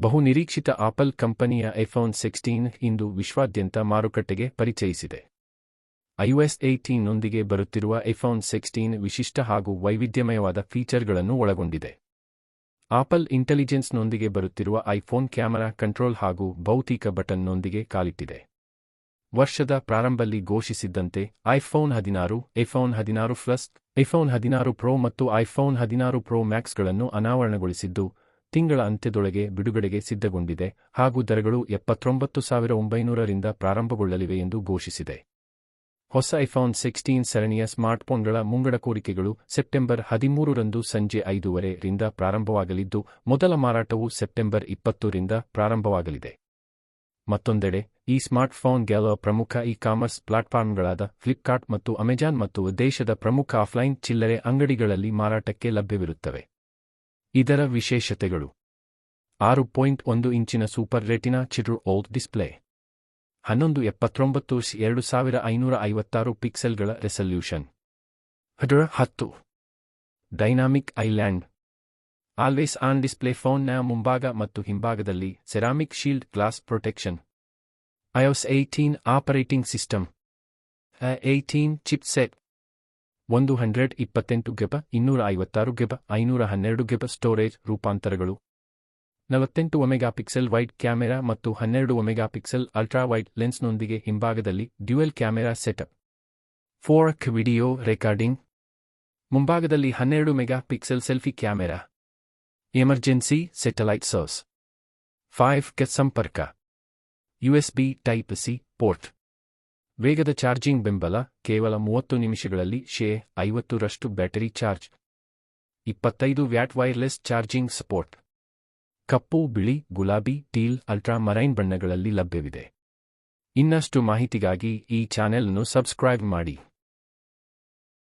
ಬಹುನಿರೀಕ್ಷಿತ ಆಪಲ್ ಕಂಪನಿಯ iPhone sixteen ಇಂದು ವಿಶ್ವಾದ್ಯಂತ ಮಾರುಕಟ್ಟೆಗೆ ಪರಿಚಯಿಸಿದೆ. ಐಒಎಸ್ ಏಯ್ಟೀನ್ನೊಂದಿಗೆ ಬರುತ್ತಿರುವ ಐಫೋನ್ ಸಿಕ್ಸ್ಟೀನ್ ವಿಶಿಷ್ಟ ಹಾಗೂ ವೈವಿಧ್ಯಮಯವಾದ ಫೀಚರ್ಗಳನ್ನು ಒಳಗೊಂಡಿದೆ. ಆಪಲ್ ಇಂಟೆಲಿಜೆನ್ಸ್ನೊಂದಿಗೆ ಬರುತ್ತಿರುವ ಐಫೋನ್ ಕ್ಯಾಮೆರಾ ಕಂಟ್ರೋಲ್ ಹಾಗೂ ಭೌತಿಕ ಬಟನ್ನೊಂದಿಗೆ ಕಾಲಿಟ್ಟಿದೆ. ವರ್ಷದ ಪ್ರಾರಂಭದಲ್ಲಿ ಘೋಷಿಸಿದ್ದಂತೆ, ಐಫೋನ್ ಹದಿನಾರು ಐಫೋನ್ ಹದಿನಾರು ಪ್ಲಸ್, ಐಫೋನ್ ಹದಿನಾರು ಪ್ರೋ ಮತ್ತು ಐಫೋನ್ ಹದಿನಾರು ಪ್ರೋ ಮ್ಯಾಕ್ಸ್ಗಳನ್ನು ಅನಾವರಣಗೊಳಿಸಿದ್ದು ತಿಂಗಳ ಅಂತ್ಯದೊಳಗೆ ಬಿಡುಗಡೆಗೆ ಸಿದ್ಧಗೊಂಡಿದೆ ಹಾಗೂ ದರಗಳು ಎಪ್ಪತ್ತೊಂಬತ್ತು ಸಾವಿರ ಒಂಬೈನೂರರಿಂದ ಪ್ರಾರಂಭಗೊಳ್ಳಲಿವೆ ಎಂದು ಘೋಷಿಸಿದೆ. ಹೊಸ ಐಫೋನ್ ಸಿಕ್ಸ್ಟೀನ್ ಸರಣಿಯ ಸ್ಮಾರ್ಟ್ಫೋನ್ಗಳ ಮುಂಗಡ ಕೋರಿಕೆಗಳು ಸೆಪ್ಟೆಂಬರ್ ಹದಿಮೂರರಂದು ಸಂಜೆ ಐದೂವರೆ ರಿಂದ ಪ್ರಾರಂಭವಾಗಲಿದ್ದು, ಮೊದಲ ಮಾರಾಟವು ಸೆಪ್ಟೆಂಬರ್ ಇಪ್ಪತ್ತರಿಂದ ಪ್ರಾರಂಭವಾಗಲಿದೆ. ಮತ್ತೊಂದೆಡೆ, ಈ ಸ್ಮಾರ್ಟ್ಫೋನ್ ಗೆಲ್ಲುವ ಪ್ರಮುಖ ಇ ಕಾಮರ್ಸ್ ಪ್ಲಾಟ್ಫಾರ್ಮ್ಗಳಾದ ಫ್ಲಿಪ್ಕಾರ್ಟ್ ಮತ್ತು ಅಮೆಜಾನ್ ಮತ್ತು ದೇಶದ ಪ್ರಮುಖ ಆಫ್ಲೈನ್ ಚಿಲ್ಲರೆ ಅಂಗಡಿಗಳಲ್ಲಿ ಮಾರಾಟಕ್ಕೆ ಲಭ್ಯವಿರುತ್ತವೆ. ಇದರ ವಿಶೇಷತೆಗಳು. ಆರು ಪಾಯಿಂಟ್ ಒಂದು ಇಂಚಿನ ಸೂಪರ್ ರೆಟಿನಾ ಚಿಡ್ರು ಓಲ್ಡ್ ಡಿಸ್ಪ್ಲೇ. ಹನ್ನೊಂದು ಎಪ್ಪತ್ತೊಂಬತ್ತು ಎರಡು ಸಾವಿರ ಐನೂರ ಐವತ್ತಾರು ಪಿಕ್ಸೆಲ್ಗಳ ರೆಸಲ್ಯೂಷನ್. ಹಡ್ರ ಹತ್ತು. Dynamic island. Always on display ಫೋನ್ನ ಮುಂಭಾಗ ಮತ್ತು ಹಿಂಭಾಗದಲ್ಲಿ ceramic shield glass protection. IOS eighteen operating system. Eighteen chip set ಒಂದು ಹಂಡ್ರೆಡ್ ಇಪ್ಪತ್ತೆಂಟು ಗೆಬ ಇನ್ನೂರ ಐವತ್ತಾರು ಗೆಬ ಐನೂರ ಹನ್ನೆರಡು ಗೆಬ ಸ್ಟೋರೇಜ್ ರೂಪಾಂತರಗಳು. ನಲವತ್ತೆಂಟು ಒಮೆಗಾಪಿಕ್ಸೆಲ್ ವೈಡ್ ಕ್ಯಾಮೆರಾ ಮತ್ತು ಹನ್ನೆರಡು ಒಮೆಗಾಪಿಕ್ಸೆಲ್ ಅಲ್ಟ್ರಾ ವೈಡ್ ಲೆನ್ಸ್ನೊಂದಿಗೆ ಹಿಂಭಾಗದಲ್ಲಿ ಡ್ಯುಯಲ್ ಕ್ಯಾಮೆರಾ ಸೆಟಪ್. ಫೋರ್ಕ್ ವಿಡಿಯೋ ರೆಕಾರ್ಡಿಂಗ್. ಮುಂಭಾಗದಲ್ಲಿ ಹನ್ನೆರಡು mega pixel selfie camera. Emergency satellite sirs. Five K ಸಂಪರ್ಕ ಯುಎಸ್ಬಿ ಟೈಪ್ ಸಿ ಪೋರ್ಟ್. ವೇಗದ ಚಾರ್ಜಿಂಗ್ ಬೆಂಬಲ ಕೇವಲ ಮೂವತ್ತು ನಿಮಿಷಗಳಲ್ಲಿ ಶೇ ಐವತ್ತರಷ್ಟು ಬ್ಯಾಟರಿ ಚಾರ್ಜ್. ಇಪ್ಪತ್ತೈದು ವ್ಯಾಟ್ ವೈರ್ಲೆಸ್ ಚಾರ್ಜಿಂಗ್ ಸಪೋರ್ಟ್. ಕಪ್ಪು, ಬಿಳಿ, ಗುಲಾಬಿ, ಟೀಲ್ ಅಲ್ಟ್ರಾ ಮರೈನ್ ಬಣ್ಣಗಳಲ್ಲಿ ಲಭ್ಯವಿದೆ. ಇನ್ನಷ್ಟು ಮಾಹಿತಿಗಾಗಿ ಈ ಚಾನೆಲ್ ಅನ್ನು ಸಬ್ಸ್ಕ್ರೈಬ್ ಮಾಡಿ.